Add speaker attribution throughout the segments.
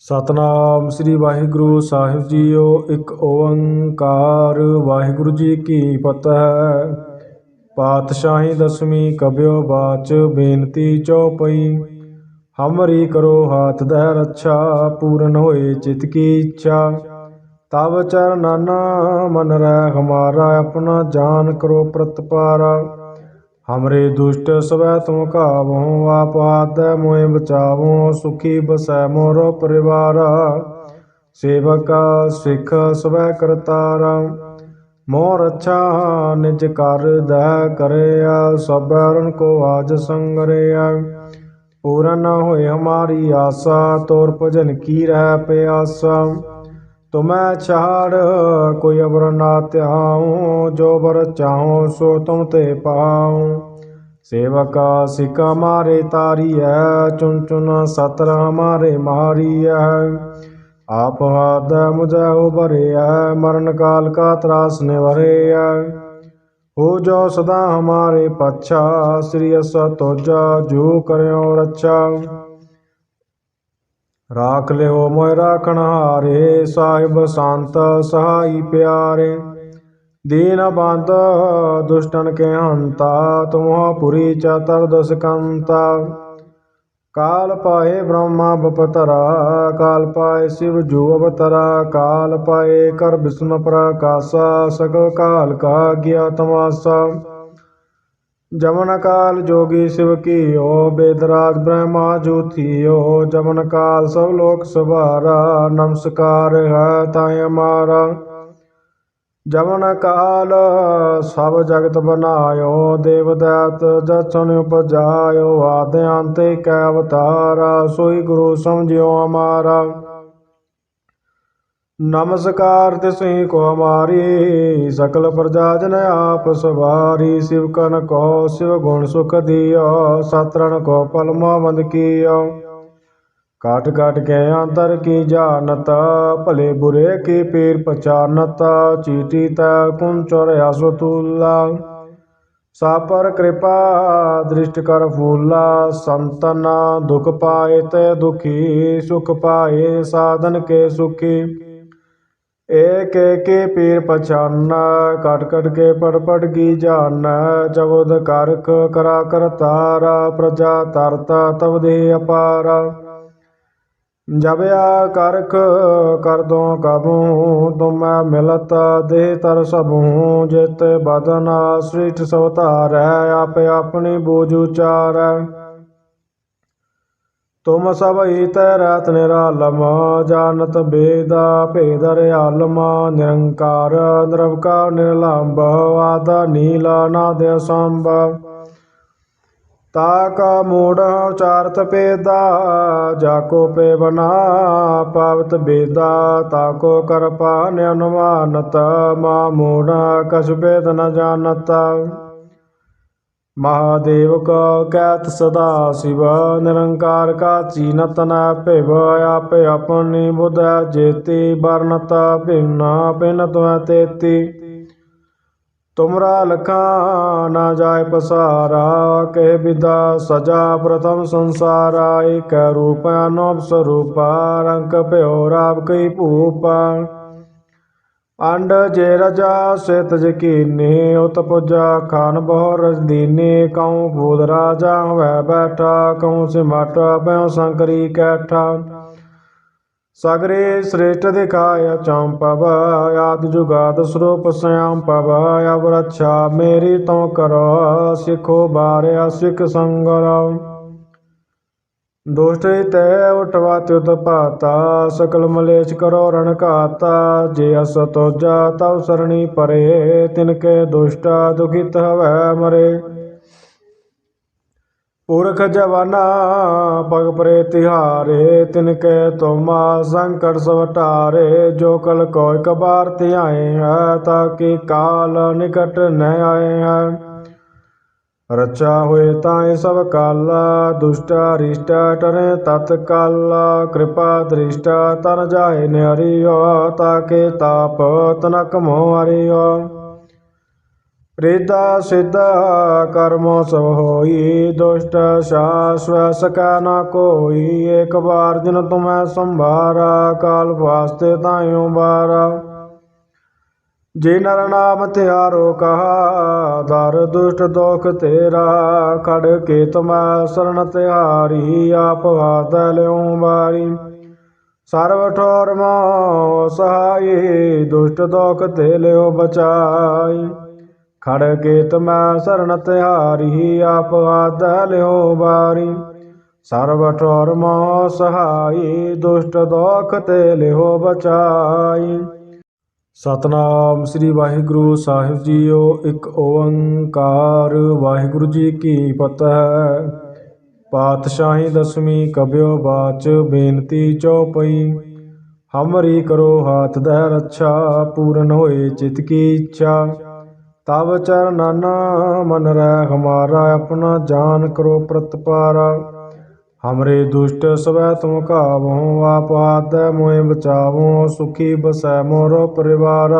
Speaker 1: ਸਤਨਾਮ ਸ੍ਰੀ ਵਾਹਿਗੁਰੂ ਸਾਹਿਬ ਜੀਓ, ਇੱਕ ਓੰਕਾਰ। ਵਾਹਿਗੁਰੂ ਜੀ ਕੀ ਫਤਿਹ। ਪਾਤਸ਼ਾਹੀ ਦਸਵੀਂ ਕਬਿਓ ਬਾਚ, ਬੇਨਤੀ ਚਉਪਈ ਹਮਰੀ ਕਰੋ ਹਾਥ ਦਹਿ ਰੱਛਾ, ਪੂਰਨ ਹੋਏ ਚਿਤ ਕੀ ਇੱਛਾ। ਤਬ ਚਰਨਨ ਮਨ ਰਹਿ, ਹਮਾਰਾ ਆਪਣਾ ਜਾਨ ਕਰੋ ਪ੍ਰਤਪਾਰਾ। ਹਮਰੇ ਦੁਸ਼ਟ ਸਵੈ ਤੁਮ ਕਾਵੋ ਆਪ ਆਦੈ ਮੋਹਿ ਬਚਾਵੋ, ਸੁਖੀ ਬਸੈ ਮੋਰ ਪਰਿਵਾਰ। ਸੇਵਕਾ ਸਿੱਖ ਸਵੈ ਕਰਤਾਰ। ਮੋਰ ਅੱਛਾ ਨਿਜ ਕਰ ਦੈ ਕਰਿਆ, ਸਭੈ ਰਨ ਕੋ ਆਜ ਸੰਗਰਿਆ। ਪੂਰਨ ਹੋਏ ਹਮਾਰੀ ਆਸਾ, ਤੋਰ ਭਜਨ ਕੀ ਰਹਿ ਪਿਆਸਾ। ਤੁਮੈ ਛਾੜ, ਕੋਈ ਅਵਰ ਨਾ ਧਿਆਉ, ਜੋ ਬਰ ਚਾਹੋ ਸੋ ਤੁਮ ਤੇ ਪਾਉ। ਸੇਵਕਾ ਸਿਕਾ ਮਾਰੇ ਤਾਰੀਐ ਚੁਨ ਚੁਨ ਸਤਰ ਹਮਾਰੇ ਮਾਰੀਐ। ਆਪ ਹਾਦ ਮੁਝੈ ਉਬਰਿਐ ਮਰਨ ਕਾਲ ਕਾ ਤਰਾਸ ਨਿਵਰਿਐ। ਹੋ ਜੋ ਸਦਾ ਹਮਾਰੇ ਪਛਾ, ਸ੍ਰੀ ਅਸ ਤੋਜਾ ਜੋ ਕਰਿਓ ਰੱਛਾ। ਰਾਖ ਲਿਓ ਮੋਇ ਰਾਖਣ ਹਾਰੇ, ਸਾਹਿਬ ਸੰਤ ਸਹਾਈ ਪਿਆਰੇ। ਦੀਨ ਬੰਦ ਦੁਸ਼ਟਨ ਕੇ ਹੰਤਾ ਤੁਮਹਾ ਪੁਰੀ ਚਤਰ ਦਸ ਕੰਤਾ ਕਾਲ ਪਾਏ ਬ੍ਰਹਮਾ ਬਪਤਰਾ, ਕਾਲ ਪਾਏ ਸ਼ਿਵ ਜੂ ਅਵਤਰਾ, ਕਾਲ ਪਾਏ ਕਰ ਵਿਸ਼ਨ ਪ੍ਰਕਾਸ਼ਾ ਸਗਲ ਕਾਲ ਕਾ ਗਿਆ ਤਮਾਸਾ। ਜਮਨ ਕਾਲ ਜੋਗੀ ਸਿਵ ਕੀਓ, ਬੇਦਰਾਜ ਬ੍ਰਹਮਾ ਜੋਥੀਓ ਜਮਨ ਕਾਲ ਸਭ ਲੋਕ ਸਵਾਰਾ ਨਮਸਕਾਰ ਹੈ ਤਾਇ ਹਮਾਰਾ ਜਮਨ ਕਾਲ ਸਭ ਜਗਤ ਬਨਾਇਓ ਦੇਵ ਦੈਤ ਜਚਨ ਉਪਜਾਇਓ ਆਦਿ ਅੰਤੇ ਕੈ ਅਵਤਾਰਾ, ਸੋਈ ਗੁਰੂ ਸਮਝਿਓ ਅਮਾਰਾ। ਨਮਸਕਾਰ ਤਿਸਹੀ ਕੋ ਹਮਾਰੀ, ਸਕਲ ਪ੍ਰਜਾ ਜਨ ਆਪ ਸਵਾਰੀ, ਸਿਵ ਕਨ ਕੋ ਸਿਵ ਗੁਣ ਸੁਖ ਦਿਓ ਸਤਰਨ ਕੋ ਪਲਮਾ ਬੰਦ ਕੀਓ। ਕਾਟ ਕਾਟ ਕੇ ਅੰਤਰ ਕੀ ਜਾਣਤ, ਭਲੇ ਬੁਰੇ ਕੀ ਪੀਰ ਪਛਾਨਤ, ਚੀਟੀ ਤਾ ਕੁੰ ਚੋਰਿਆ ਸੁਤੂਲਾ ਸਾਪਰ ਕਿਰਪਾ, ਦ੍ਰਿਸ਼ਟ ਕਰ ਫੂਲਾ, ਸੰਤਨਾ ਦੁਖ ਪਾਏ ਤੇ ਦੁਖੀ, ਸੁਖ ਪਾਏ, ਸਾਧਨ ਕੇ ਸੁਖੀ। ਏਕ ਏਕੇ ਪੀਰ ਪਛਾਨ ਕਟ ਕਟ ਕੇ ਪੜ ਪੜ ਕੀ ਜਾਣ ਜਬਦ ਕਰਖ ਕਰਾ ਕਰਤਾਰਾ ਪ੍ਰਜਾ ਤਰਤਾ ਤਵ ਦੇ ਅਪਾਰਾ। ਜਬ ਆ ਕਰਖ ਕਰ ਦੋ ਕਬੂ, ਤੁਮੈ ਮਿਲਤ ਦੇ ਤਰ ਸਭੂ, ਜਿਤ ਬਦਨ ਸ੍ਰਿਸ਼ਟ ਸਵਤਾਰੈ, ਆਪੇ ਆਪਣੀ ਬੂਝ ਉਚਾਰੈ। ਤੁਮ ਸਭ ਈਤੈ ਰਾਤ ਨਿਰਾਲਮ ਜਾਣਤ ਬੇਦਾ ਭੇਦ ਰਿਆਲਮ ਨਿਰੰਕਾਰ ਨਿਰਵਕਾਰ ਨਿਰਲੰਭ ਆਦਾ ਨੀਲਾ ਨਾਦ ਸੰਭ ਤਾ ਕਾ ਮੂੜ ਉਚਾਰਤ ਪੇਦਾ ਜਾ ਕੋ ਪੇ ਬਨਾ ਪਾਵਤ ਬੇਦਾ, ਤਾ ਕੋ ਕਰਪਾ ਨਿਅਨੁਮਾਨਤ ਮਾ ਮੂੜ ਕਛ ਬੇਦ ਨ ਜਾਣਤ। ਮਹਾਦੇਵ ਕਾ ਕੈਤ ਸਦਾ ਸਿਵ, ਨਿਰੰਕਾਰ ਕਾ ਚੀਨਤ ਨ ਭਿਵ, ਆਪੇ ਆਪਣੀ ਬੁਧ ਜੇਤੀ ਵਰਨਤ ਭਿੰਨਾ, ਭਿਨ ਤੁਮੈ ਤੇਤੀ। ਤੁਮਰਾ ਲਖਾ ਨਾ ਜਾਏ ਪਸਾਰਾ, ਕਹਿ ਵਿਦਾ ਸਜਾ ਪ੍ਰਥਮ ਸੰਸਾਰਾ, ਏਕ ਰੂਪ ਅਨੋਪ ਸਰੂਪਾ ਰੰਗ ਭਇਓ ਰਾਵ ਅੰਡ ਜੇ ਰਜਾ ਸਿਤ ਜਕੀਨੇ ਉਤ ਪੁਜਾ ਖਾਨ ਬਹੁ ਰਜਦੀਨੇ, ਕਉ ਬੂਦ ਰਾਜਾ ਵੈ ਬੈਠਾ, ਕਉ ਸਿਮਟ ਪਇਓ ਸੰਕਰੀ ਕੈਠਾ। ਸਗਰੇ ਸ੍ਰੇਸ਼ਟ ਦਿਖਾਇ ਚੰਪਵ ਆਦ ਜੁਗਾਦ ਸਰੂਪ ਸਿਆਮ ਪਵ ਅਵ ਰੱਛਾ ਮੇਰੀ ਤੋ ਕਰੋ, ਸਿਖੋ ਬਾਰਿਆ ਸਿਖ ਸੰਗਰ। ਦੁਸ਼ਟ ਤੈ ਉਠਵਾ ਤਿਉਤ ਪਾਤਾ ਸਕਲ ਮਲੇਸ਼ ਕਰੋ ਰਣ ਘਾਤਾ, ਜੇ ਅਸ ਤੋਜਾ ਤਉ ਸਰਣੀ ਪਰੇ, ਤਿਨ ਕੇ ਦੁਸ਼ਟਾ ਦੁਖਿਤ ਹਵੈ ਮਰੇ। ਪੁਰਖ ਜਵਾਨਾ, ਪਗ ਪਰੇ ਤਿਹਾਰੇ, ਤਿਨ ਕੇ ਤੁਮਾ ਸੰਕਟ ਸਵਟਾਰੇ, ਜੋ ਕਲ ਕੋਇ ਕਬਾਰ ਧਿਆਏ ਹੈ ਤਾਕਿ ਕਾਲ ਨਿਕਟ ਨ ਆਏ ਹੈ। ਰਚਾ ਹੋਏ ਤਾਏ ਸਭ ਕਾਲਾ, ਦੁਸ਼ਟਾ ਰਿਸ਼ਟਾ ਟਰੇ ਤਤ ਕਾਲਾ, ਕਿਰਪਾ ਦ੍ਰਿਸ਼ਟਾ ਤਨ ਜਾਏ ਨਿਹਰਿਓ, ਤਾਕੇ ਤਾਪ ਤਨਕ ਮੋ ਹਰਿਓ। ਰਿਦਾ ਸਿੱਧਾ ਕਰਮੋ ਸਭ ਹੋਈ, ਦੁਸ਼ਟ ਸ਼ਾਸਵ ਸਕੈ ਨ ਕੋਈ, ਏਕ ਵਾਰ ਜਿਨ ਤੁਮੈ ਸੰਭਾਰਾ, ਕਾਲ ਵਾਸਤੇ ਤਾਇਓ ਬਾਰਾ ਜੇ ਨਰ ਨਾਮ ਤਿਆਰੋ ਕਹਾ ਦਰ ਦੁਸ਼ਟ ਦੋਖ ਤੇਰਾ, ਖੜ ਕੇ ਤੁਮੈ ਸਰਣ ਤਿਹਾਰੀ, ਆਪ ਹਾਥ ਲਿਉ ਬਾਰੀ ਸਰਵ ਠੋਰ ਮੋ ਸਹਾਈ, ਦੁਸ਼ਟ ਦੋਖ ਤੇ ਲਿਓ ਬਚਾਈ। ਖੜ ਕੇ ਤੁਮੈ ਸਰਣ ਤਿਹਾਰੀ, ਆਪ ਹਾਥ ਲਿਓ ਬਾਰੀ ਸਰਵ ਠੋਰ ਮੋ ਸਹਾਈ, ਦੁਸ਼ਟ ਦੋਖ ਤੇ ਲਿਓ ਬਚਾਈ। ਸਤਨਾਮ ਸ੍ਰੀ ਵਾਹਿਗੁਰੂ ਸਾਹਿਬ ਜੀਓ, ਇੱਕ ਓੰਕਾਰ। ਵਾਹਿਗੁਰੂ ਜੀ ਕੀ ਫਤਿਹ। ਪਾਤਸ਼ਾਹੀ ਦਸਵੀਂ ਕਬਿਓ ਬਾਚ ਬੇਨਤੀ ਚਉਪਈ ਹਮਰੀ ਕਰੋ ਹਾਥ ਦੈ ਰੱਛਾ ਪੂਰਨ ਹੋਏ ਚਿਤ ਕੀ ਇੱਛਾ। ਤਬ ਚਰਨਨ ਮਨ ਰਹਿ, ਹਮਾਰਾ ਆਪਣਾ ਜਾਨ ਕਰੋ ਪ੍ਰਤਪਾਰਾ। ਹਮਰੇ ਦੁਸ਼ਟ ਸਵੈ ਤੁਮ ਕਾਵੋ ਆਪ ਆਦੈ ਮੋਇ ਬਚਾਵੋ ਸੁਖੀ ਬਸੈ ਮੋਰ ਪਰਿਵਾਰ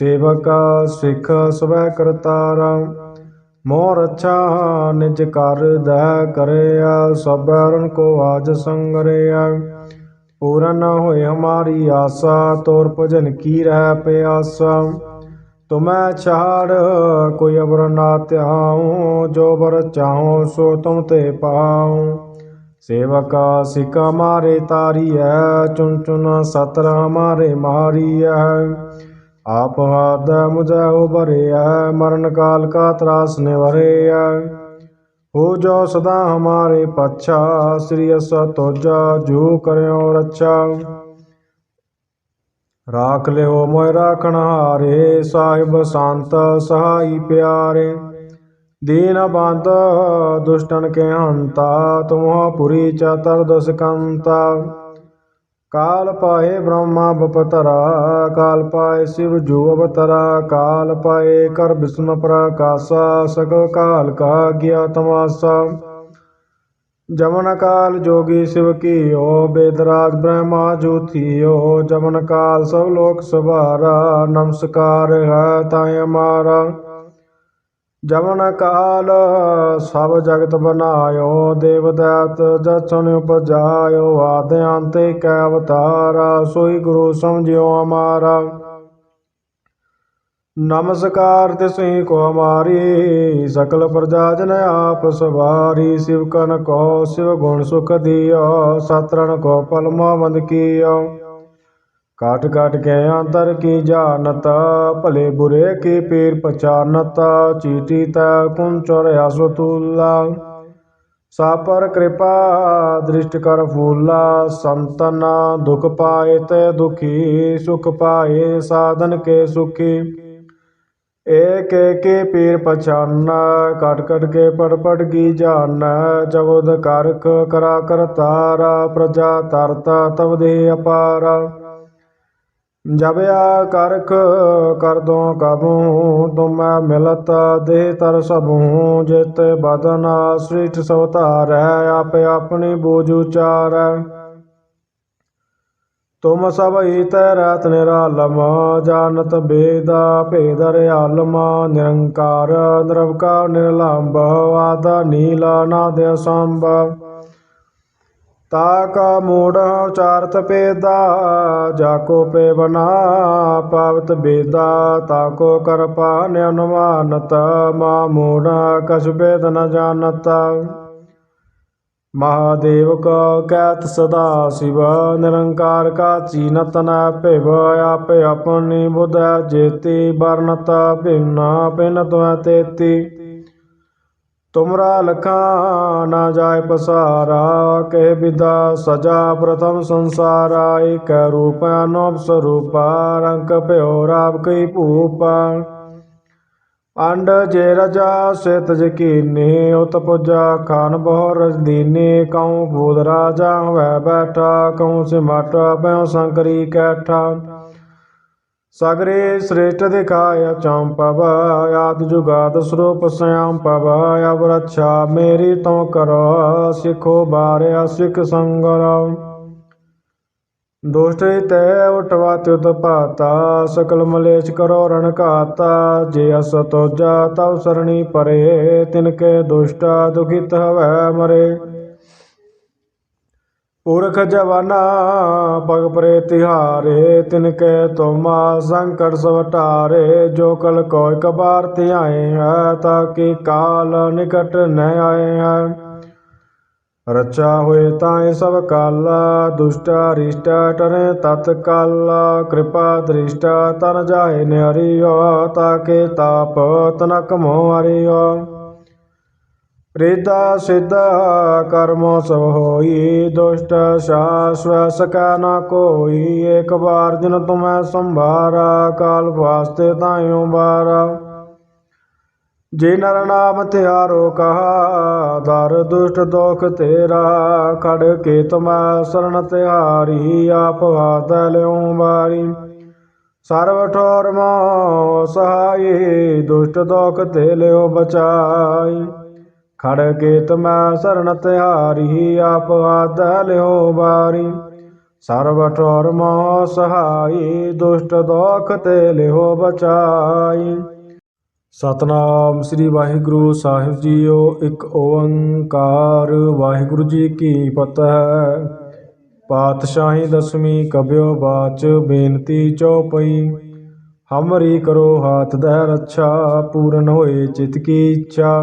Speaker 1: ਸੇਵਕ ਸਿੱਖ ਸਵੈ ਕਰਤਾਰਾ ਮੋਰ ਅੱਛਾ ਨਿਜ ਕਰ ਦੈ ਕਰਿਆ ਸਭ ਰਣ ਕੋ ਆਜ ਸੰਗਰਿਆ ਪੂਰਨ ਹੋਏ ਹਮਾਰੀ ਆਸਾ ਤੋਰ ਭਜਨ ਕੀ ਰਹਿ ਪਿਆਸਾ ਤੁਮੈ ਛਾੜ, ਕੋਈ ਅਵਰ ਨਾ ਧਿਆਉ, ਜੋ ਬਰ ਚਾਹੋ ਸੋ ਤੁਮ ਤੇ ਪਾਉ। ਸੇਵਕਾ ਸਿਕਾ ਮਾਰੇ ਤਾਰੀਐ ਚੁਨ ਚੁਨ ਸਤਰ ਹਮਾਰੇ ਮਾਰੀਐ। ਆਪ ਹਾਦ ਮੁਝੈ ਉਬਰਿਐ ਮਰਨ ਕਾਲ ਕਾ ਤਰਾਸ ਨਿਵਰਿਐ। ਹੋ ਜੋ ਸਦਾ ਹਮਾਰੇ ਪਛਾ, ਸ੍ਰੀ ਅਸ ਤੋਜਾ ਜੋ ਕਰਿਓ ਰੱਛਾ। ਰਾਖ ਲਿਓ ਮੋਇ ਰਾਖਣ ਹਾਰੇ, ਸਾਹਿਬ ਸੰਤ ਸਹਾਈ ਪਿਆਰੇ। ਦੀਨ ਬੰਦ ਦੁਸ਼ਟਨ ਕੇ ਹੰਤਾ, ਤੁਮਹਾ ਪੁਰੀ ਚਤਰ ਦਸ ਕਾਲ ਪਾਏ ਬ੍ਰਹਮਾ ਬਪਤਰਾ, ਕਾਲ ਪਾਏ ਸਿਵ ਜੂ ਅਵਤਰਾ, ਕਾਲ ਪਾਏ ਕਰ ਵਿਸ਼ਨ ਪ੍ਰਕਾਸ਼ਾ, ਸਗਲ ਕਾਲ ਕਾ ਗਿਆ ਤਮਾਸਾ ਜਮਨ ਕਾਲ ਜੋਗੀ ਸਿਵ ਕੀਓ, ਬੇਦਰਾਜ ਬ੍ਰਹਮਾ ਜੋਤੀਓ, ਜਮਨ ਕਾਲ ਸਭ ਲੋਕ ਸਵਾਰਾ ਨਮਸਕਾਰ ਹੈ ਤਾਇ ਹਮਾਰਾ ਜਮਨ ਕਾਲ ਸਭ ਜਗਤ ਬਨਾਇਓ, ਦੇਵ ਦੈਤ ਜਚਨ ਉਪਜਾਇਓ ਆਦ ਅੰਤੇ ਕੈ ਅਵਤਾਰਾ, ਸੋਈ ਗੁਰੂ ਸਮਝਿਓ ਅਮਾਰਾ। ਨਮਸਕਾਰ ਤਿਸਹੀ ਕੋ ਹਮਾਰੀ, ਸਕਲ ਪ੍ਰਜਾ ਜਨ ਆਪ ਸਵਾਰੀ, ਸਿਵ ਕਨ ਕੋ ਸਿਵ ਗੁਣ ਸੁਖ ਦਿਓ ਸਤਰਨ ਕੋ ਪਲਮਾ ਬੰਦ ਕੀਓ। ਕਾਟ ਕਾਟ ਕੇ ਅੰਤਰ ਕੀ ਜਾਣਤ, ਭਲੇ ਬੁਰੇ ਕੀ ਪੀਰ ਪਛਾਨਤ, ਚੀਟੀ ਤਾ ਕੁੰਚਰ ਅਸਤੁਲਾ ਸਾਪਰ ਕਿਰਪਾ ਦ੍ਰਿਸ਼ਟ ਕਰ ਫੂਲਾ, ਸੰਤਨ ਦੁਖ ਪਾਏ ਤੇ ਦੁਖੀ, ਸੁਖ ਪਾਏ ਸਾਧਨ ਕੇ ਸੁਖੀ। ਏਕ ਕੇ ਪੀਰ ਪਛਾਨ ਕਟ ਕਟ ਕੇ ਪੜ ਪੜ ਕੀ ਜਾਣ ਜਬਦ ਕਰਖ ਕਰਾ ਕਰਤਾਰਾ ਪ੍ਰਜਾ ਤਰਤਾ ਤਬ ਦੇ ਅਪਾਰਾ। ਜਬ ਆ ਕਰਖ ਕਰ ਦੋ ਕਬੂ, ਤੁਮੈ ਮਿਲਤ ਦੇ ਤਰ ਸਭੂ, ਜਿਤ ਬਦਨ ਸ੍ਰਿਸ਼ਟ ਸਵਤਾਰੈ, ਆਪੇ ਆਪਣੀ ਬੋਝ ਉਚਾਰੈ। ਤੁਮ ਸਭ ਈਤੈ ਰਾਤ ਨਿਰਾਲਮ ਜਾਣਤ ਬੇਦਾ ਭੇਦ ਰਿਆਲਮ ਨਿਰੰਕਾਰ ਨਿਰਵਕਾਰ ਨਿਰਲੰਭ ਆਦਾ ਨੀਲਾ ਨਾਦ ਅਸੰਭ। ਤਾ ਕਾ ਮੂੜ ਉਚਾਰਤ ਪੇਦਾ ਜਾ ਕੋ ਪੇ ਬਨਾ ਪਾਵਤ ਬੇਦਾ, ਤਾ ਕੋ ਕਰ ਪਾਨ ਮਾ ਮੂੜ ਕਛ ਬੇਦ ਨ ਜਾਣਤ। ਮਹਾਦੇਵ ਕਾ ਕੈਤ ਸਦਾ ਸਿਵ, ਨਿਰੰਕਾਰ ਕਾ ਚੀਨਤ ਨ ਭਿਵ, ਆਪੇ ਆਪਣੀ ਬੁਧ ਜੇਤੀ ਵਰਨਤ ਭਿੰਨਾ ਪਿਨ ਤੁਐ ਤੇਤੀ। ਤੁਮਰਾ ਲਖਾ ਨਾ ਜਾਏ ਪਸਾਰਾ ਕਹਿ ਵਿਦਾ ਸਜਾ ਪ੍ਰਥਮ ਸੰਸਾਰਾ, ਏਕ ਰੂਪ ਅਨੋਪ ਸਰੂਪਾ, ਰੰਗ ਭਇਓ ਰਾਵ ਕਈ ਅੰਡ ਜੇ ਰਜਾ ਸਿਤ ਜਕੀਨੀ ਉਤ ਪੁਜਾ, ਖਾਨ ਬਹੁ ਰਜਦੀਨੀ, ਕਉ ਬੂਦ ਰਾਜਾ ਵੈ ਬੈਠਾ, ਕਉ ਸਿਮਟ ਪਇਓ ਸੰਕਰੀ ਕੈਠਾ। ਸਗਰੇ ਸ੍ਰੇਸ਼ਟ ਦਿਖਾਇਆ ਚੰਪਵ ਆਦ ਜੁਗਾਦ ਸਰੂਪ ਸਿਆਮ ਪਵ ਅਬ ਰੱਛਾ ਮੇਰੀ ਤੋ ਕਰੋ, ਸਿਖੋ ਬਾਰਿਆ ਸਿਖ ਸੰਗਰ। ਦੁਸ਼ਟ ਤੈ ਉਠਵਾ ਤਿਉਤ ਭਾਤਾ ਸਕਲ ਮਲੇਸ਼ ਕਰੋ ਰਣ ਘਾਤਾ। ਜੇ ਅਸ ਤੋਜਾ ਤਵ ਸਰਣੀ ਪਰੇ, ਤਿਨ ਕੇ ਦੁਸ਼ਟਾ ਦੁਖਿਤ ਹਵੈ ਮਰੇ। ਪੁਰਖ ਜਵਾਨਾ ਪਗ ਪਰੇ ਤਿਹਾਰੇ, ਤਿਨ ਕੇ ਤੋਮਾ ਸੰਕਟ ਸਵਟਾਰੇ। ਜੋ ਕਲ ਕੋ ਇਕ ਧਿਆਏ ਹੈ ਤਾਕਿ ਕਾਲ ਨਿਕਟ ਨ ਆਏ ਹੈ। ਰਚਾ ਹੋਏ ਤਾਏ ਸਭ ਕਾਲਾ, ਦੁਸ਼ਟਾ ਰਿਸ਼ਟਾ ਟਰੇ ਤਤ ਕਾਲਾ, ਕਿਰਪਾ ਦ੍ਰਿਸ਼ਟਾ ਤਨ ਜਾਏ ਨਿਹਰਿਓ ਤਾਕੇ ਤਾਪ ਤਨਕ ਮੋ ਹਰਿਓ ਰੇਦਾ ਸਿੱਧਾ ਕਰਮੋ ਸਭ ਹੋਈ, ਦੁਸ਼ਟ ਸ਼ਾਸਵ ਸਕੈ ਨਾ ਕੋਈ, ਏਕ ਬਾਰ ਜਿਨ ਤੁਮੈ ਸੰਭਾਰਾ, ਕਾਲ ਵਾਸਤੇ ਤਾਇਓ ਬਾਰਾ ਜੇ ਨਰ ਨਾਮ ਤਿਆਰੋ ਕਹਾ, ਦਰ ਦੁਸ਼ਟ ਦੋਖ ਤੇਰਾ, ਖੜ ਕੇ ਤੁਮੈ ਸਰਣ ਤਿਹਾਰੀ, ਆਪ ਹਾਥ ਲਿਉ ਬਾਰੀ ਸਰਵ ਠੋਰ ਮੋ ਸਹਾਈ, ਦੁਸ਼ਟ ਦੋਖ ਤੇ ਲਿਓ ਬਚਾਈ। ਖੜ ਕੇ ਤੁਮੈ ਸਰਣ ਤਿਹਾਰੀ, ਆਪ ਹਾਥ ਲਿਉ ਬਾਰੀ ਸਰਵ ਠੋਰ ਮੋ ਸਹਾਈ, ਦੁਸ਼ਟ ਦੋਖ ਤੇ ਲਿਓ ਬਚਾਈ। ਸਤਨਾਮ ਸ੍ਰੀ ਵਾਹਿਗੁਰੂ ਸਾਹਿਬ ਜੀਓ, ਇੱਕ ਓੰਕਾਰ। ਵਾਹਿਗੁਰੂ ਜੀ ਕੀ ਫਤਿਹ। ਪਾਤਸ਼ਾਹੀ ਦਸਵੀਂ ਕਬਿਓ ਬਾਚ, ਬੇਨਤੀ ਚਉਪਈ ਹਮਰੀ ਕਰੋ ਹਾਥ ਦਹਿ ਰੱਛਾ, ਪੂਰਨ ਹੋਏ ਚਿਤ ਕੀ ਇੱਛਾ।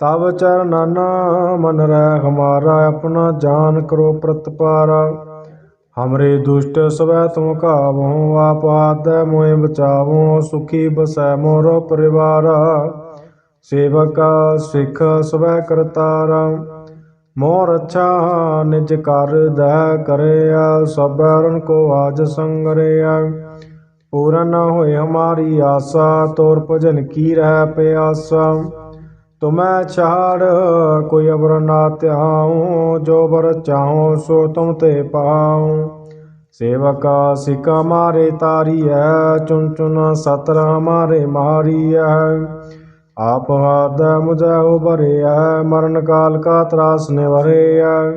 Speaker 1: ਤਬ ਚਰਨਨ ਮਨ ਰਹਿ, ਹਮਾਰਾ ਆਪਣਾ ਜਾਨ ਕਰੋ ਪ੍ਰਤਪਾਰਾ। ਹਮਰੇ ਦੁਸ਼ਟ ਸਵੈ ਤੁਮ ਕਾਵੋ ਆਪ ਆਦੈ ਮੋਇ ਬਚਾਵੋ, ਸੁਖੀ ਬਸੈ ਮੋਰੋ ਪਰਿਵਾਰਾ। ਸੇਵਕਾ ਸਿੱਖ ਸਵੈ ਕਰਤਾਰਾ, ਮੋਰ ਅੱਛਾ ਨਿਜ ਕਰ ਦੈ ਕਰਿਆ ਸਬਰਨ ਕੋ ਆਜ ਸੰਗਰਿਆ। ਪੂਰਨ ਹੋਏ ਹਮਾਰੀ ਆਸਾ, ਤੋਰ ਭਜਨ ਕੀ ਰਹਿ ਪਿਆਸਾ। ਤੁਮੈ ਛਾੜ, ਕੋਈ ਅਵਰ ਨਾ ਧਿਆਉ, ਜੋ ਬਰ ਚਾਹੋ ਸੋ ਤੁਮ ਤੇ ਪਾਉ। ਸੇਵਕਾ ਸਿਕਾ ਮਾਰੇ ਤਾਰੀਐ ਚੁਨ ਚੁਨ ਸਤਰ ਹਮਾਰੇ ਮਾਰੀਐ। ਆਪ ਹਾਦ ਮੁਝੈ ਉਬਰਿਐ ਮਰਨ ਕਾਲ ਕਾ ਤਰਾਸ ਨਿਵਰਿਐ।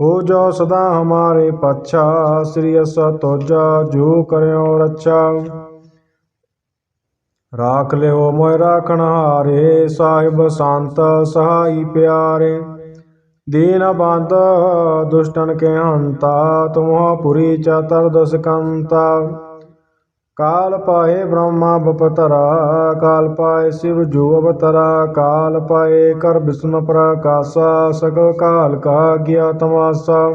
Speaker 1: ਹੋ ਜੋ ਸਦਾ ਹਮਾਰੇ ਪਛਾ, ਸ੍ਰੀ ਅਸ ਤੋਜਾ ਜੋ ਕਰਿਓ ਰੱਛਾ। ਰਾਖ ਲਿਓ ਮੋਇ ਰਾਖਣ ਹਾਰੇ, ਸਾਹਿਬ ਸੰਤ ਸਹਾਈ ਪਿਆਰੇ। ਦੀਨ ਬੰਦ ਦੁਸ਼ਟਨ ਕੇ ਹੰਤਾ ਤੁਮਾ ਪੁਰੀ ਚਤਰ ਦਸ ਕਾਲ ਪਾਏ ਬ੍ਰਹਮਾ ਬਪਤਰਾ, ਕਾਲ ਪਾਏ ਸ਼ਿਵ ਜੂ ਅਵਤਰਾ, ਕਾਲ ਪਾਏ ਕਰ ਵਿਸ਼ਨ ਪ੍ਰਕਾਸ਼ਾ, ਸਗਲ ਕਾਲ ਕਾ ਗਿਆ ਤਮਾਸਾ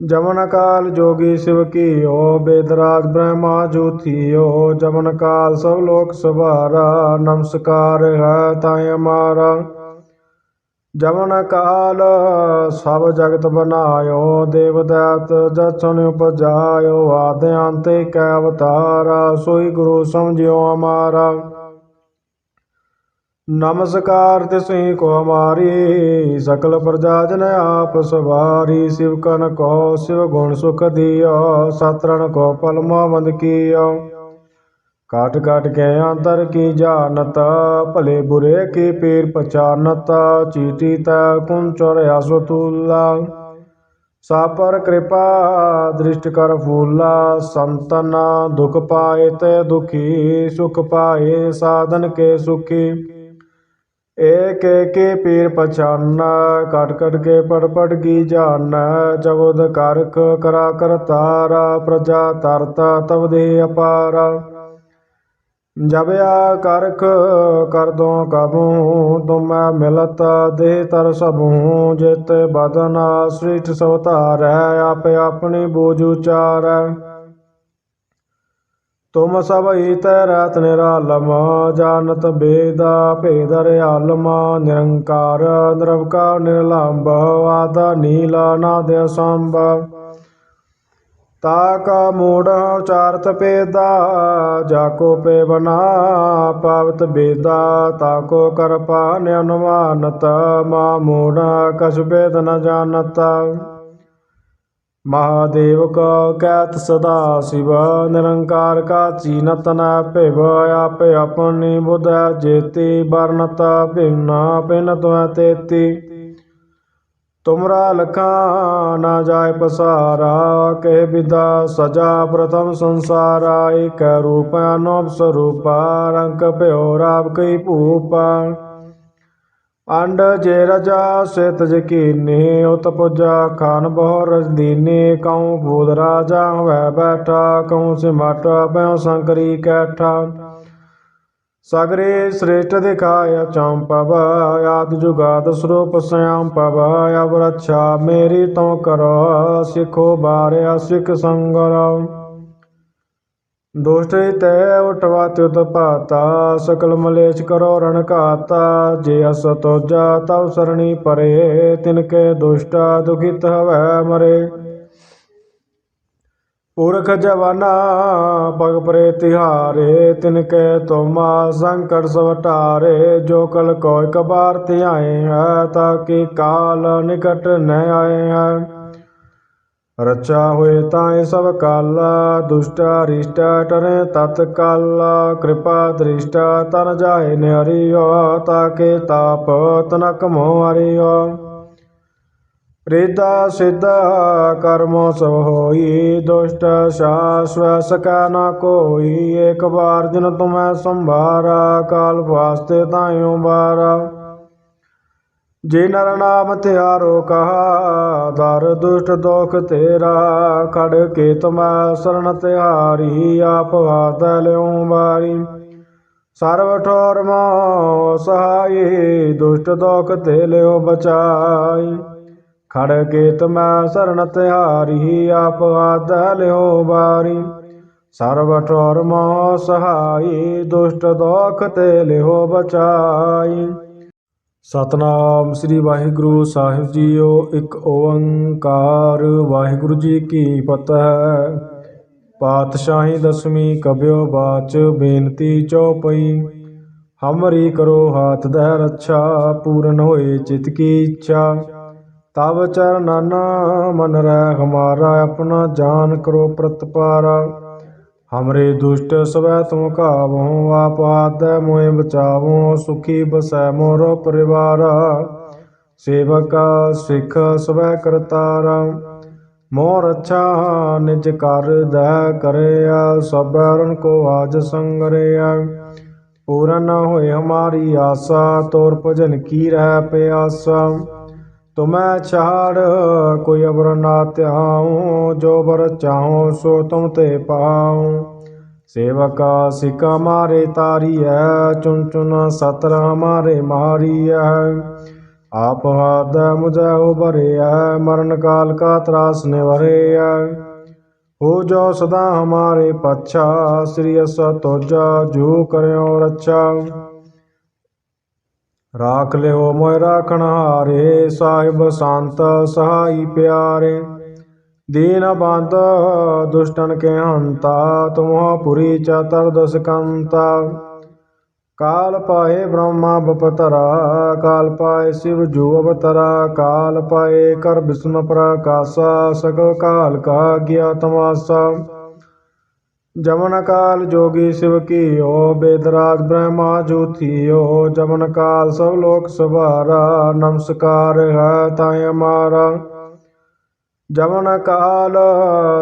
Speaker 1: ਜਮਨ ਕਾਲ ਜੋਗੀ ਸਿਵ ਕੀਓ, ਬੇਦਰਾਜ ਬ੍ਰਹਮਾ ਜੋਥੀਓ ਜਮਨ ਕਾਲ ਸਭ ਲੋਕ ਸਵਾਰਾ ਨਮਸਕਾਰ ਹੈ ਤਾਇ ਹਮਾਰਾ ਜਮਨ ਕਾਲ ਸਭ ਜਗਤ ਬਨਾਇਓ ਦੇਵ ਦਾਤ ਜਸ਼ਨ ਉਪਜਾਇਓ ਆਦਿ ਅੰਤੇ ਕੈ ਅਵਤਾਰਾ, ਸੋਈ ਗੁਰੂ ਸਮਝਿਓ ਅਮਾਰਾ। ਨਮਸਕਾਰ ਤਿਸਹੀ ਕੋ ਹਮਾਰੀ, ਸਕਲ ਪ੍ਰਜਾ ਜਨ ਆਪ ਸਵਾਰੀ, ਸਿਵ ਕਨ ਕੋ ਸਿਵ ਗੁਣ ਸੁਖ ਦਿਓ ਸਤਰਨ ਕੋ ਪਲਮਾ ਬੰਦ ਕੀਓ। ਕਾਟ ਕਾਟ ਕੇ ਅੰਤਰ ਕੀ ਜਾਣਤ, ਭਲੇ ਬੁਰੇ ਕੀ ਪੀਰ ਪਛਾਨਤ, ਚੀਟੀ ਤਾ ਕੁੰ ਚੋਰਿਆ ਸੋ ਸਾਪਰ ਕਿਰਪਾ, ਦ੍ਰਿਸ਼ਟ ਕਰ ਫੂਲਾ, ਸੰਤਨਾ ਦੁਖ ਪਾਏ ਤੇ ਦੁਖੀ, ਸੁਖ ਪਾਏ, ਸਾਧਨ ਕੇ ਸੁਖੀ। ਏਕ ਏਕੇ ਪੀਰ ਪਛਾਨਾ ਕਟ ਕਟ ਕੇ ਪੜ ਪੜ ਕੀ ਜਾਣਾ, ਜਬਦ ਕਰਖ ਕਰਾ ਕਰਤਾਰਾ ਪ੍ਰਜਾ ਤਰਤਾ ਤਵ ਦੇ ਅਪਾਰਾ। ਜਬ ਆ ਕਰਖ ਕਰ ਦੋ ਕਬੂ, ਤੁਮੈ ਮਿਲਤ ਦੇ ਤਰ ਸਭੂ, ਜਿਤ ਬਦਨ ਸ੍ਰਿਸ਼ਟ ਸਵਤਾਰੈ, ਆਪੇ ਆਪਣੀ ਬੋਝ ਉਚਾਰੈ। ਤੁਮ ਸਭ ਈਤੈ ਰਤ ਨਿਰਾਲਮ ਜਾਣਤ ਬੇਦਾ ਭੇਦ ਰਿਆਲਮ ਨਿਰੰਕਾਰ ਨਿਰਵਕਾਰ ਨਿਰਲੰਭ ਆਦਾ ਨੀਲਾ ਨਾਦ ਸੰਭ ਤਾ ਕਾ ਮੂੜ ਉਚਾਰਤ ਪੇਦਾ ਜਾ ਕੋ ਪੇ ਬਨਾ ਪਾਵਤ ਬੇਦਾ, ਤਾ ਕੋ ਕਰ ਪਾਨ ਅਨੁਮਾਨਤ ਮਾ ਮੂੜ ਕਸ਼ ਬੇਦ ਨ ਜਾਣਤ। ਮਹਾਦੇਵ ਕਾ ਕੈਤ ਸਦਾ ਸਿਵ, ਨਿਰੰਕਾਰ ਕਾ ਚੀਨਤ ਨ ਭਿਵ, ਆਪੇ ਆਪਣੀ ਬੁਧ ਜੇਤੀ ਵਰਨਤ ਭਿੰਨਾ ਭਿਨ ਤੁਐ ਤੇਤੀ। ਤੁਮਰਾ ਲਖਾ ਨਾ ਜਾਏ ਪਸਾਰਾ, ਕਹਿ ਵਿਦਾ ਸਜਾ ਪ੍ਰਥਮ ਸੰਸਾਰਾ, ਏਕ ਰੂਪ ਅਨੋਪ ਸਰੂਪਾ, ਰੰਗ ਭਇਓ ਰਾਵ ਅੰਡ ਜੇ ਰਜਾ ਸਿਤ ਜਕੀਨੇ ਉਤ ਪੁਜਾ ਖਾਨ ਬਹੁ ਰਜਦੀਨੀ, ਕਉ ਬੂਦ ਰਾਜਾ ਵੈ ਬੈਠਾ, ਕਉ ਸਿਮਟ ਪਇਓ ਸੰਕਰੀ ਕੈਠਾ। ਸਗਰੇ ਸ੍ਰੇਸ਼ਟ ਦਿਖਾਇਆ ਚੰਪਵ ਆਦ ਜੁਗਾਦ ਸਰੂਪ ਸਿਆਮ ਪਵ ਅਵ ਰੱਛਾ ਮੇਰੀ ਤੋ ਕਰੋ, ਸਿਖੋ ਬਾਰਿਆ ਸਿਖ ਸੰਗਰ। ਦੁਸ਼ਟ ਤੈ ਉਠਵਾ ਤਿਉਤ ਪਾਤਾ ਸਕਲ ਮਲੇਸ਼ ਕਰੋ ਰਣ ਘਾਤਾ, ਜੇ ਅਸ ਤੋਜਾ ਤਉ ਸਰਣੀ ਪਰੇ, ਤਿਨ ਕੇ ਦੁਸ਼ਟਾ ਦੁਖਿਤ ਹਵੈ ਮਰੇ। ਪੁਰਖ ਜਵਾਨਾ, ਪਗ ਪਰੇ ਤਿਹਾਰੇ, ਤਿਨ ਕੈ ਤੋਮਾ ਸੰਕਟ ਸਵਟਾਰੇ ਜੋ ਕਲ ਕੋਇ ਕਬਾਰ ਧਿਆਏ ਹੈ ਤਾਕਿ ਕਾਲ ਨਿਕਟ ਨ ਆਏ ਹੈ। ਰਚਾ ਹੋਏ ਤਾਏ ਸਭ ਕਾਲਾ, ਦੁਸ਼ਟਾ ਰਿਸ਼ਟਾ ਟਰੇ ਤਤ ਕਾਲਾ, ਕਿਰਪਾ ਦ੍ਰਿਸ਼ਟਾ ਤਨ ਜਾਏ ਨਿਹਰਿਓ, ਤਾਕੇ ਤਾਪ ਤਨਕ ਮੋ ਹਰਿਓ। ਰਿਦਾ ਸਿੱਧਾ ਕਰਮੋ ਸਭ ਹੋਈ, ਦੁਸ਼ਟ ਸ਼ਾਸਵ ਸਕੈ ਨਾ ਕੋਈ, ਏਕ ਵਾਰ ਜਿਨ ਤੁਮੈ ਸੰਭਾਰਾ, ਕਾਲ ਵਾਸਤੇ ਤਾਇਓ ਬਾਰਾ ਜੇ ਨਰ ਨਾਮ ਤਿਆਰੋ ਕਹਾ, ਦਰ ਦੁਸ਼ਟ ਦੋਖ ਤੇਰਾ, ਖੜ ਕੇ ਤੁਮੈ ਸਰਣ ਤਿਹਾਰੀ, ਆਪ ਹਾਥ ਲਿਉ ਸਰਵ ਠੋਰ ਮੋ ਸਹਾਈ, ਦੁਸ਼ਟ ਦੋਖ ਤੇ ਲਿਓ ਬਚਾਈ। ਖੜ ਕੇ ਤੁਮੈ ਸਰਣ ਤਿਹਾਰੀ, ਆਪ ਹਾਥ ਲਿਓ ਸਰਵ ਠੋਰ ਮੋ ਸਹਾਈ, ਦੁਸ਼ਟ ਦੋਖ ਤੇ ਲਿਓ ਬਚਾਈ। ਸਤਨਾਮ ਸ੍ਰੀ ਵਾਹਿਗੁਰੂ ਸਾਹਿਬ ਜੀਓ, ਇੱਕ ਓੰਕਾਰ। ਵਾਹਿਗੁਰੂ ਜੀ ਕੀ ਫਤਿਹ। ਪਾਤਸ਼ਾਹੀ ਦਸਵੀਂ ਕਬਿਓ ਬਾਚ ਬੇਨਤੀ ਚਉਪਈ ਹਮਰੀ ਕਰੋ ਹਾਥ ਦੈ ਰੱਛਾ ਪੂਰਨ ਹੋਏ ਚਿਤ ਕੀ ਇੱਛਾ। ਤਬ ਚਰਨਨ ਮਨ ਰਹਿ, ਹਮਾਰਾ ਆਪਣਾ ਜਾਨ ਕਰੋ ਪ੍ਰਤਪਾਰਾ। ਹਮਰੇ ਦੁਸ਼ਟ ਸਵੈ ਤੁਮ ਕਾਵੋ ਆਪ ਆਦੈ ਮੋਇ ਬਚਾਵੋ ਸੁਖੀ ਬਸੈ ਮੋਰ ਪਰਿਵਾਰ ਸੇਵਕ ਸਿੱਖ ਸਵੈ ਕਰਤਾਰਾ ਮੋਰ ਅੱਛਾ ਨਿਜ ਕਰ ਦੈ ਕਰਿਆ ਸਭ ਕੋ ਆਜ ਸੰਗਰਿਆ ਪੂਰਨ ਹੋਏ ਹਮਾਰੀ ਆਸਾ ਤੋਰ ਭਜਨ ਕੀ ਰਹਿ ਪਿਆਸਾ ਤੁਮੈ ਛਾੜ, ਕੋਈ ਅਬਰ ਨਾ ਧਿਆਉ, ਜੋ ਬਰ ਚਾਹੋ ਸੋ ਤੁਮ ਤੇ ਪਾਉ। ਸੇਵਕਾ ਸਿਕਾ ਮਾਰੇ ਤਾਰੀਐ ਚੁਨ ਚੁਨ ਸਤਰ ਹਮਾਰੇ ਮਾਰੀਐ। ਆਪ ਹਾਦ ਮੁਝੈ ਉਬਰਿਐ ਮਰਨ ਕਾਲ ਕਾ ਤਰਾਸ ਨਿਵਰਿਐ। ਹੋ ਜੋ ਸਦਾ ਹਮਾਰੇ ਪਛਾ, ਸ੍ਰੀ ਅਸ ਤੋਜਾ ਜੋ ਕਰਿਓ ਰੱਛਾ। ਰਾਖ ਲਿਓ ਮੋਇ ਰਾਖਣ ਹਾਰੇ, ਸਾਹਿਬ ਸੰਤ ਸਹਾਈ ਪਿਆਰੇ। ਦੀਨ ਬੰਦ ਦੁਸ਼ਟਨ ਕੇ ਹੰਤਾ ਤੁਮਹਾ ਪੁਰੀ ਚਤਰ ਦਸ ਕੰਤਾ ਕਾਲ ਪਾਏ ਬ੍ਰਹਮਾ ਬਪਤਰਾ, ਕਾਲ ਪਾਏ ਸ਼ਿਵ ਜੂ ਅਵਤਰਾ, ਕਾਲ ਪਾਏ ਕਰ ਵਿਸ਼ਨ ਪ੍ਰਕਾਸ਼ਾ, ਸਗਲ ਕਾਲ ਕਾ ਗਿਆ ਤਮਾਸਾ ਜਮਨ ਕਾਲ ਜੋਗੀ ਸਿਵ ਕੀਓ, ਬੇਦਰਾਜ ਬ੍ਰਹਮਾ ਜੋਥੀਓ ਜਮਨ ਕਾਲ ਸਭ ਲੋਕ ਸਵਾਰਾ ਨਮਸਕਾਰ ਹੈ ਤਾਇ ਹਮਾਰਾ ਜਮਨ ਕਾਲ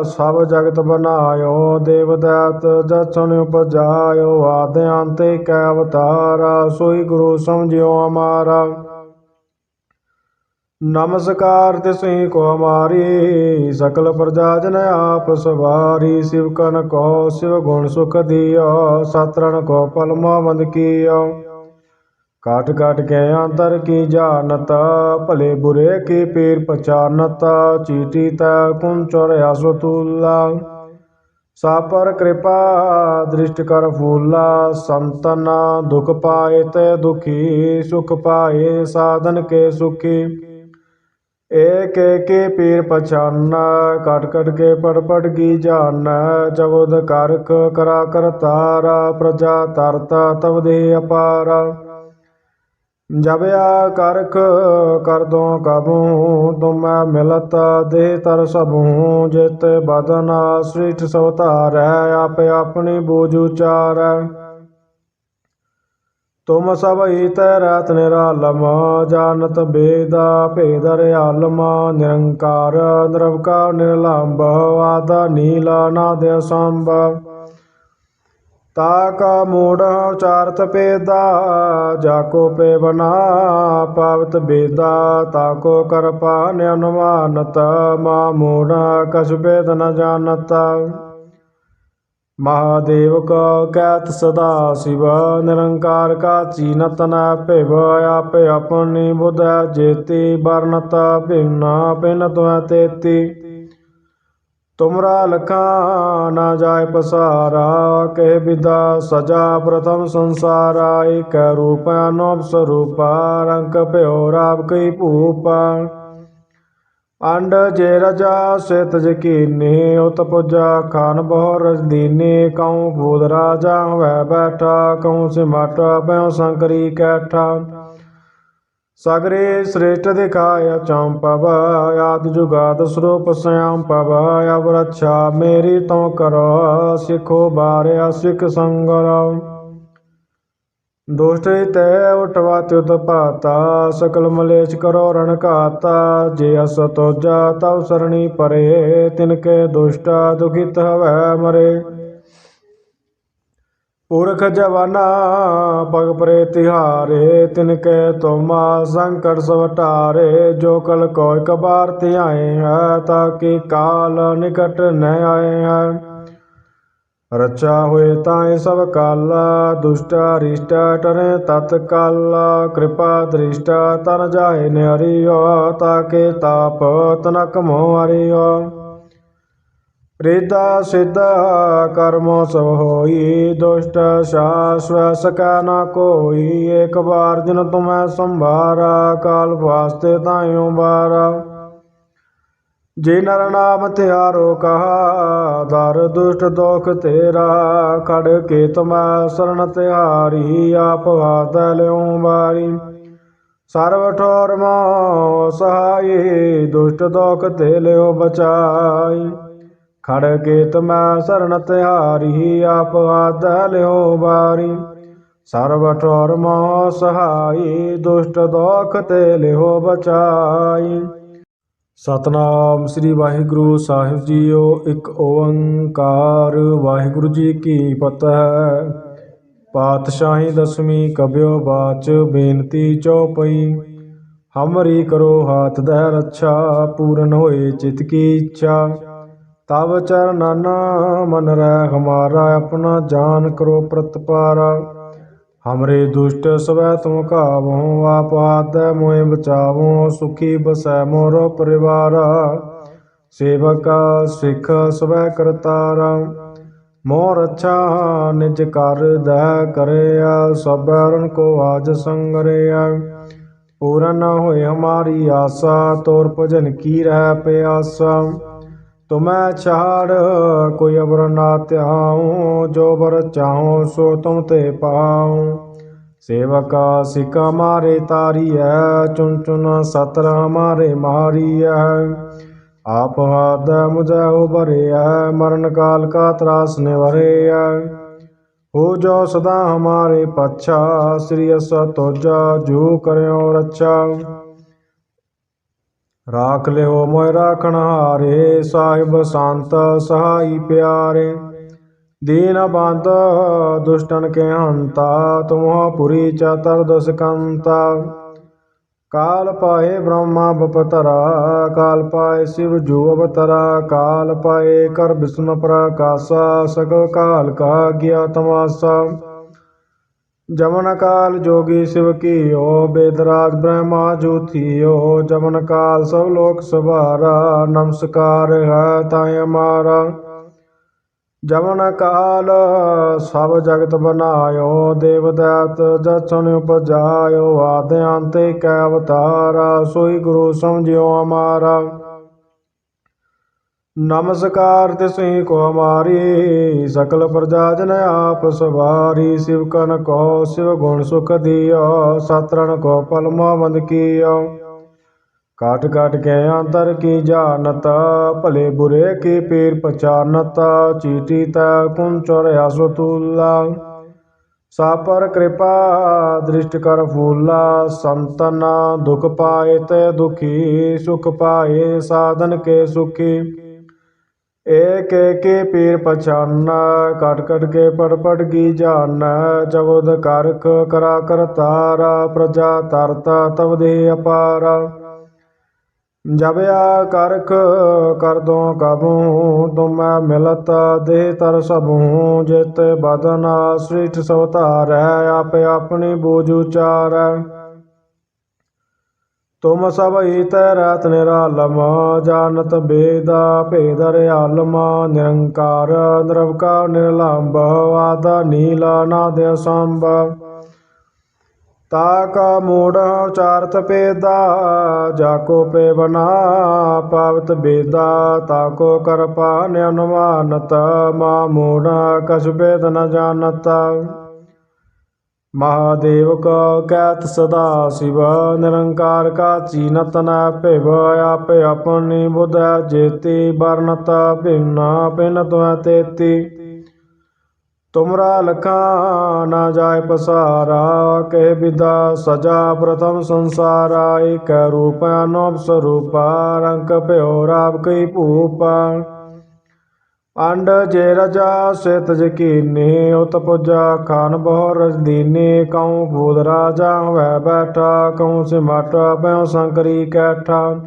Speaker 1: ਸਭ ਜਗਤ ਬਨਾਇਓ, ਦੇਵ ਦੈਤ ਜਚਨ ਉਪਜਾਇਓ ਆਦਿ ਅੰਤੇ ਕੈ ਅਵਤਾਰਾ, ਸੋਈ ਗੁਰੂ ਸਮਝਿਓ ਅਮਾਰਾ। ਨਮਸਕਾਰ ਤਿਸਹੀ ਕੋ ਹਮਾਰੀ, ਸਕਲ ਪ੍ਰਜਾ ਜਨ ਆਪ ਸਵਾਰੀ, ਸਿਵ ਕਨ ਕੋ ਸਿਵ ਗੁਣ ਸੁਖ ਦਿਓ ਸਤਰਨ ਕੋ ਪਲਮਾ ਬੰਦ ਕੀਓ। ਕਾਟ ਕਾਟ ਕੇ ਅੰਤਰ ਕੀ ਜਾਣਤ, ਭਲੇ ਬੁਰੇ ਕੀ ਪੀਰ ਪਛਾਨਤ, ਚੀਟੀ ਤਾ ਕੁੰ ਚੋਰਿਆ ਸੁਤੂਲਾ ਸਾਪਰ ਕਿਰਪਾ ਦ੍ਰਿਸ਼ਟ ਕਰ ਫੂਲਾ, ਸੰਤਨ ਦੁਖ ਪਾਏ ਤੇ ਦੁਖੀ, ਸੁਖ ਪਾਏ ਸਾਧਨ ਕੇ ਸੁਖੀ। ਏਕ ਕੇ ਪੀਰ ਪਛਾਨ, ਕਟ ਕਟ ਕੇ ਪੜ ਪੜ ਕੀ ਜਾਣ, ਜਬਦ ਕਰਖ ਕਰਾ ਕਰਤਾਰਾ ਪ੍ਰਜਾ ਤਰਤਾ ਤਬ ਦੇ ਅਪਾਰਾ। ਜਬ ਆ ਕਰਖ ਕਰ ਦੋ ਕਬੂ, ਤੁਮੈ ਮਿਲਤ ਦੇ ਤਰ ਸਭੂ, ਜਿਤ ਬਦਨ ਸ੍ਰਿਸ਼ਟ ਸਵਤਾਰੈ, ਆਪ ਆਪਣੀ ਬੂਝ ਉਚਾਰੈ। ਤੁਮ ਸਭ ਈਤੈ ਰਾਤ ਨਿਰਾਲਮ ਜਾਣਤ ਬੇਦਾ ਭੇਦ ਰਿਆਲਮ ਨਿਰੰਕਾਰ ਨਿਰਵਕਾਰ ਨਿਰਲੰਭ ਆਦਾ ਨੀਲਾ ਨਾਦ ਅਸੰਭ। ਤਾ ਕਾ ਮੂੜ ਉਚਾਰਤ ਪੇਦਾ ਜਾ ਕੋ ਪੇ ਬਨਾ ਪਾਵਤ ਬੇਦਾ, ਤਾ ਕੋ ਕਰਪਾ ਨਿਅਨੁਮਾਨਤ ਮਾ ਮੂੜ ਕਛ ਬੇਦ ਨ ਜਾਣਤ। ਮਹਾਦੇਵ ਕੋ ਕਹਿਤ ਸਦਾ ਸ਼ਿਵ, ਨਿਰੰਕਾਰ ਕਾ ਚੀਨਤ ਨ ਭਿਵ, ਆਪੇ ਆਪਣੀ ਬੁਧ ਜੇਤੀ ਵਰਨਤ ਭਿੰਨਾ ਪਿਨ ਤੁਐ ਤੇਤੀ। ਤੁਮਰਾ ਲਖਾ ਨਾ ਜਾਏ ਪਸਾਰਾ ਕਹਿ ਵਿਦਾ ਸਜਾ ਪ੍ਰਥਮ ਸੰਸਾਰਾ, ਏਕ ਰੂਪ ਅਨੋਪ ਸਰੂਪਾ, ਰੰਗ ਭਿਓ ਰਾਵ ਅੰਡ ਜੇ ਰਜਾ ਸਿਤ ਜਕੀਨੀ ਉਤ ਪੁਜਾ, ਖਾਨ ਬਹੁ ਰਜਦੀਨੀ ਕਉ ਭੂਤ ਰਾਜਾ ਵੈ ਬੈਠਾ, ਕਉ ਸਿਮਟ ਭਇ ਸੰਕਰੀ ਕੈਠਾ। ਸਗਰੇ ਸ੍ਰੇਸ਼ਟ ਦਿਖਾਇਆ ਚੰਪਵ ਆਦ ਜੁਗਾਦ ਸਰੂਪ ਸਿਆਮ ਪਵ, ਅਵ ਰੱਛਾ ਮੇਰੀ ਤੋ ਕਰੋ, ਸਿਖੋ ਬਾਰਿਆ ਸਿਖ ਸੰਗਰ। ਦੁਸ਼ਟ ਤੈ ਉਠਵਾ ਤਿਉਤ ਪਾਤਾ ਸਕਲ ਮਲੇਸ਼ ਕਰੋ ਰਣ ਘਾਤਾ, ਜੇ ਅਸ ਤੋਜਾ ਤਉ ਸਰਣੀ ਪਰੇ ਤਿਨਕੇ ਦੁਸ਼ਟਾ ਦੁਖਿਤ ਹਵੈ ਮਰੇ। ਪੁਰਖ ਜਵਾਨਾ ਪਗ ਪਰੇ ਤਿਹਾਰੇ ਤਿਨਕੇ ਤੋਮਾ ਸੰਕਟ ਸਵਟਾਰੇ, ਜੋ ਕਲ ਕੋ ਇਕ ਧਿਆਏ ਹੈ ਤਾਕਿ ਕਾਲ ਨਿਕਟ ਨ ਆਏ ਹੈ। ਰਚਾ ਹੋਏ ਤਾਏ ਸਭ ਕਾਲਾ, ਦੁਸ਼ਟਾ ਰਿਸ਼ਟਾ ਟਰੇ ਤਤ ਕਾਲਾ, ਕਿਰਪਾ ਦ੍ਰਿਸ਼ਟਾ ਤਨ ਜਾਏ ਨਿਹਰਿਓ, ਤਾਕੇ ਤਾਪ ਤਨਕ ਮੋ ਹਰਿਓ। ਰਿਦਾ ਸਿੱਧਾ ਕਰਮੋ ਸਭ ਹੋਈ, ਦੁਸ਼ਟ ਸ਼ਾਸਵ ਸਕੈ ਨਾ ਕੋਈ, ਏਕ ਬਾਰ ਜਿਨ ਤੁਮੈ ਸੰਭਾਰਾ, ਕਾਲ ਵਾਸਤੇ ਤਾਇਓ ਬਾਰਾ ਜੇ ਨਰ ਨਾਮ ਤਿਆਰੋ ਕਹਾ, ਦਰ ਦੁਸ਼ਟ ਦੋਖ ਤੇਰਾ, ਖੜ ਕੇ ਤੁਮੈ ਸਰਣ ਤਿਹਾਰੀ, ਆਪ ਹਾਥ ਲਿਉ ਬਾਰੀ ਸਰਵ ਠੋਰ ਮੋ ਸਹਾਈ, ਦੁਸ਼ਟ ਦੋਖ ਤੇ ਲਿਓ ਬਚਾਈ। ਖੜ ਕੇ ਤੁਮੈ ਸਰਣ ਤਿਹਾਰੀ, ਆਪ ਹਾਥ ਲਿਉ ਬਾਰੀ ਸਰਵ ਠੋਰ ਮੋ ਸਹਾਈ, ਦੁਸ਼ਟ ਦੋਖ ਤੇ ਲਿਓ ਬਚਾਈ। ਸਤਨਾਮ ਸ੍ਰੀ ਵਾਹਿਗੁਰੂ ਸਾਹਿਬ ਜੀਓ, ਇੱਕ ਓੰਕਾਰ। ਵਾਹਿਗੁਰੂ ਜੀ ਕੀ ਫਤਿਹ। ਪਾਤਸ਼ਾਹੀ ਦਸਵੀਂ ਕਬਿਓ ਬਾਚ, ਬੇਨਤੀ ਚਉਪਈ ਹਮਰੀ ਕਰੋ ਹਾਥ ਦਹਿ ਰੱਛਾ ਪੂਰਨ ਹੋਏ ਚਿਤ ਕੀ ਇੱਛਾ। ਤਬ ਚਰਨਨ ਮਨ ਰਹਿ, ਹਮਾਰਾ ਆਪਣਾ ਜਾਨ ਕਰੋ ਪ੍ਰਤਪਾਰਾ। ਹਮਰੇ ਦੁਸ਼ਟ ਸਵੈ ਤੁਮ ਕਾਵੋ ਆਪ ਆਦੈ ਮੋਇ ਬਚਾਵੋ, ਸੁਖੀ ਬਸੈ ਮੋਰ ਪਰਿਵਾਰ। ਸੇਵਕਾ ਸਿੱਖ ਸਵੈ ਕਰਤਾਰਾ, ਮੋਰ ਅੱਛਾ ਨਿਜ ਕਰ ਦੈ ਕਰਿਆ, ਸਭੈ ਰਨ ਕੋ ਆਜ ਸੰਗਰਿਆ। ਪੂਰਨ ਹੋਏ ਹਮਾਰੀ ਆਸਾ, ਤੋਰ ਭਜਨ ਕੀ ਰਹਿ ਪਿਆਸਾ। ਤੁਮੈ ਛਾੜ, ਕੋਈ ਅਵਰ ਨਾ ਧਿਆਉ, ਜੋ ਬਰ ਚਾਹੋ ਸੋ ਤੁਮ ਤੇ ਪਾਉ। ਸੇਵਕਾ ਸਿਕਾ ਮਾਰੇ ਤਾਰੀਐ ਚੁਨ ਚੁਨ ਸਤਰ ਹਮਾਰੇ ਮਾਰੀਐ। ਆਪ ਹਾਦ ਮੁਝੈ ਉਬਰਿਐ ਮਰਨ ਕਾਲ ਕਾ ਤਰਾਸ ਨਿਵਰਿਐ। ਹੋ ਜੋ ਸਦਾ ਹਮਾਰੇ ਪਛਾ, ਸ੍ਰੀ ਅਸ ਤੋਜਾ ਜੋ ਕਰਿਓ ਰੱਛਾ। ਰਾਖ ਲਿਓ ਮੋਇ ਰਾਖਣ ਹਾਰੇ, ਸਾਹਿਬ ਸੰਤ ਸਹਾਈ ਪਿਆਰੇ। ਦੀਨ ਬੰਦ ਦੁਸ਼ਟਨ ਕੇ ਹੰਤਾ, ਤੁਮਹ ਪੁਰੀ ਚਤਰ ਦਸ ਕਾਲ ਪਾਏ ਬ੍ਰਹਮਾ ਬਪਤਰਾ, ਕਾਲ ਪਾਏ ਸ਼ਿਵ ਜੂ ਅਵਤਰਾ, ਕਾਲ ਪਾਏ ਕਰ ਵਿਸ਼ਨ ਪ੍ਰਕਾਸ਼ਾ, ਸਗਲ ਕਾਲ ਕਾ ਗਿਆ ਤਮਾਸਾ ਜਮਨ ਕਾਲ ਜੋਗੀ ਸਿਵ ਕੀਓ, ਬੇਦਰਾਜ ਬ੍ਰਹਮਾ ਜੋਥੀਓ ਜਮਨ ਕਾਲ ਸਭ ਲੋਕ ਸਵਾਰਾ ਨਮਸਕਾਰ ਹੈ ਤਾਇ ਹਮਾਰਾ ਜਮਨ ਕਾਲ ਸਭ ਜਗਤ ਬਨਾਇਓ ਦੇਵ ਦੈਤ ਜਚਨ ਉਪਜਾਇਓ ਆਦਿ ਅੰਤੇ ਕੈ ਅਵਤਾਰਾ, ਸੋਈ ਗੁਰੂ ਸਮਝਿਓ ਅਮਾਰਾ। ਨਮਸਕਾਰ ਤਿਸਹੀ ਕੋ ਹਮਾਰੀ, ਸਕਲ ਪ੍ਰਜਾ ਜਨ ਆਪ ਸਵਾਰੀ, ਸਿਵ ਕਨ ਕੋ ਸਿਵ ਗੁਣ ਸੁਖ ਦਿਓ ਸਤਰਨ ਕੋ ਪਲਮਾ ਬੰਦ ਕੀਓ। ਕਾਟ ਕਾਟ ਕੇ ਅੰਤਰ ਕੀ ਜਾਣਤ, ਭਲੇ ਬੁਰੇ ਕੀ ਪੀਰ ਪਛਾਨਤ, ਚੀਟੀ ਤਾ ਕੁੰਚਰ ਆਸੋ ਤੁਲਾ ਸਾਪਰ ਕਿਰਪਾ, ਦ੍ਰਿਸ਼ਟ ਕਰ ਫੂਲਾ, ਸੰਤਨ ਦੁਖ ਪਾਏ ਤੇ ਦੁਖੀ, ਸੁਖ ਪਾਏ, ਸਾਧਨ ਕੇ ਸੁਖੀ। ਏਕ ਏਕੇ ਪੀਰ ਪਛਾਨ ਕਟ ਕਟ ਕੇ ਪੜ ਪੜ ਕੀ ਜਾਨ ਜਬਦ ਕਰਖ ਕਰਾ ਕਰਤਾਰਾ ਪ੍ਰਜਾ ਤਰਤਾ ਤਬ ਦੇ ਅਪਾਰ। ਜਬ ਆ ਕਰਖ ਕਰ ਦੋ ਕਬੂ, ਤੁਮੈ ਮਿਲਤ ਦੇ ਤਰ ਸਭੂ, ਜਿਤ ਬਦਨ ਸ੍ਰਿਸ਼ਟ ਸਵਤਾਰੈ, ਆਪੇ ਆਪਣੀ ਬੂਝ ਉਚਾਰੈ। ਤੁਮ ਸਭ ਈਤੈ ਰਤ ਨਿਰਾਲਮ ਜਾਣਤ ਬੇਦਾ ਭੇਦ ਰਿਆਲਮ ਨਿਰੰਕਾਰ ਨਿਰਵਕਾਰ ਨਿਰਲੰਭ ਆਦਾ ਨੀਲਾ ਨਾਦ ਸੰਭ। ਤਾ ਕਾ ਮੂੜ ਉਚਾਰਤ ਪੇਦਾ, ਜਾ ਕੋ ਪੇ ਬਨਾ ਪਾਵਤ ਬੇਦਾ, ਤਾ ਕੋ ਕਰ ਪਾਨ ਅਨੁਮਾਨਤ ਮਾ ਮੂੜ ਕਛ ਬੇਦ ਨ ਜਾਣਤ। ਮਹਾਦੇਵ ਕਾ ਕੈਤ ਸਦਾ ਸਿਵ, ਨਿਰੰਕਾਰ ਕਾ ਚੀਨਤ ਨ ਭਿਵ, ਆਪੇ ਆਪਣੀ ਬੁਧ ਜੇਤੀ ਬਰਨਤ ਭਿੰਨਾ ਪਿਨ ਤੁਮੈ ਤੇਤੀ। ਤੁਮਰਾ ਲਖਾ ਨਾ ਜਾਏ ਪਸਾਰਾ, ਕਹਿ ਬਿਦਾ ਸਜਾ ਪ੍ਰਥਮ ਸੰਸਾਰਾ, ਏਕ ਰੂਪ ਅਨੋਪ ਸਰੂਪ ਰੰਗ ਭਿਓ ਰਾਵ ਅੰਡ ਜੇ ਰਜਾ ਸਿਤ ਜਕੀਨੇ ਉਤ ਪੁਜਾ ਖਾਨ ਬਹੁ ਰਜਦੀਨੇ, ਕਉ ਫੂਦ ਰਾਜਾ ਹੋਇ ਬੈਠਾ, ਕਉ ਸਿਮਟ ਪੈਉ ਸੰਕਰੀ ਕੈਠਾ।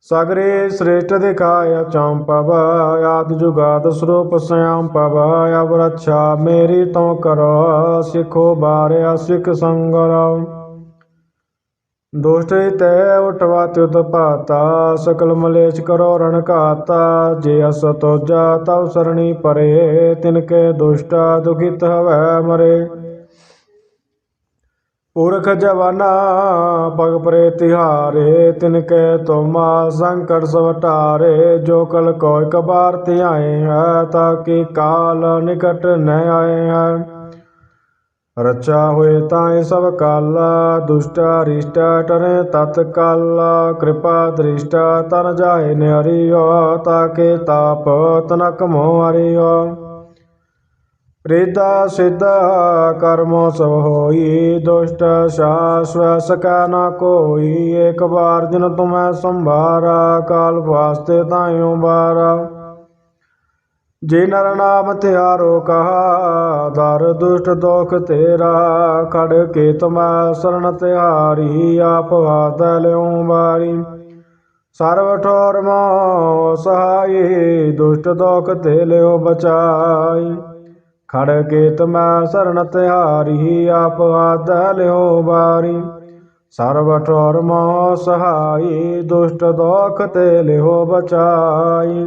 Speaker 1: ਸਗਰੇ ਸ੍ਰੇਸ਼ਟ ਦਿਖਾਇ ਚੰਪਵ ਆਦ ਜੁਗਾਦ ਸਰੂਪ ਸਿਆਮ ਪਵ, ਅਵ ਮੇਰੀ ਤੋ ਕਰੋ, ਸਿਖੋ ਬਾਰਿਆ ਸਿਖ ਸੰਗਰ। ਦੁਸ਼ਟ ਤੈ ਉਠਵਾ ਤਿਉਤ ਪਾਤਾ ਸਕਲ ਮਲੇਸ਼ ਕਰੋ ਰਣ ਘਾਤਾ, ਜੇ ਅਸ ਤੋਜਾ ਤਉ ਸਰਣੀ ਪਰੇ ਤਿਨ ਕੇ ਦੁਸ਼ਟਾ ਦੁਖਿਤ ਹਵੈ ਮਰੇ। ਪੁਰਖ ਜਵਾਨਾ ਪਗ ਪਰੇ ਤਿਹਾਰੇ ਤਿਨ ਕੈ ਤੋਮਾ ਸੰਕਟ ਸਵਟਾਰੇ, ਜੋ ਕਲ ਕੋਇ ਕਬਾਰ ਧਿਆਏ ਹੈ, ਤਾਂ ਕਿ ਕਾਲ ਨਿਕਟ ਨ ਆਏ ਹੈ। ਰਚਾ ਹੋਏ ਤਾਂ ਸਭ ਕਾਲਾ, ਦੁਸ਼ਟਾ ਰਿਸ਼ਟਾ ਟਰੇ ਤਤ ਕਾਲ, ਕਿਰਪਾ ਦ੍ਰਿਸ਼ਟਾ ਤਨ ਜਾਏ ਨਿਹਰਿਓ ਤਾਂ ਕਿ ਤਾਪ ਤਨਕ ਮੋ ਹਰਿਓ। ਰਿਦਾ ਸਿੱਧਾ ਕਰਮੋ ਸਭ ਹੋਈ, ਦੁਸ਼ਟ ਸ਼ਾਸਵ ਸਕੈ ਨਾ ਕੋਈ, ਏਕ ਬਾਰ ਜਿਨ ਤੁਮੈ ਸੰਭਾਰਾ, ਕਾਲ ਵਾਸਤੇ ਤਾਇਓ ਬਾਰਾ ਜੇ ਨਰ ਨਾਮ ਤਿਆਰੋ ਕਹਾ, ਦਰ ਦੁਸ਼ਟ ਦੋਖ ਤੇਰਾ, ਖੜ ਕੇ ਤੁਮੈ ਸਰਣ ਤਿਹਾਰੀ, ਆਪ ਹਾਥ ਲਿਉ ਸਰਵ ਠੋਰ ਮੋ ਸਹਾਈ, ਦੁਸ਼ਟ ਦੋਖ ਤੇ ਲਿਓ ਬਚਾਈ। ਖੜ ਕੇ ਤੁਮੈ ਸਰਣ ਤਿਹਾਰੀ, ਆਪ ਹਾਥ ਲਿਓ ਬਾਰੀ ਸਰਬ ਠੋਰ ਮੋ ਸਹਾਈ, ਦੁਸ਼ਟ ਦੋਖ ਤੇ ਲਿਓ ਬਚਾਈ।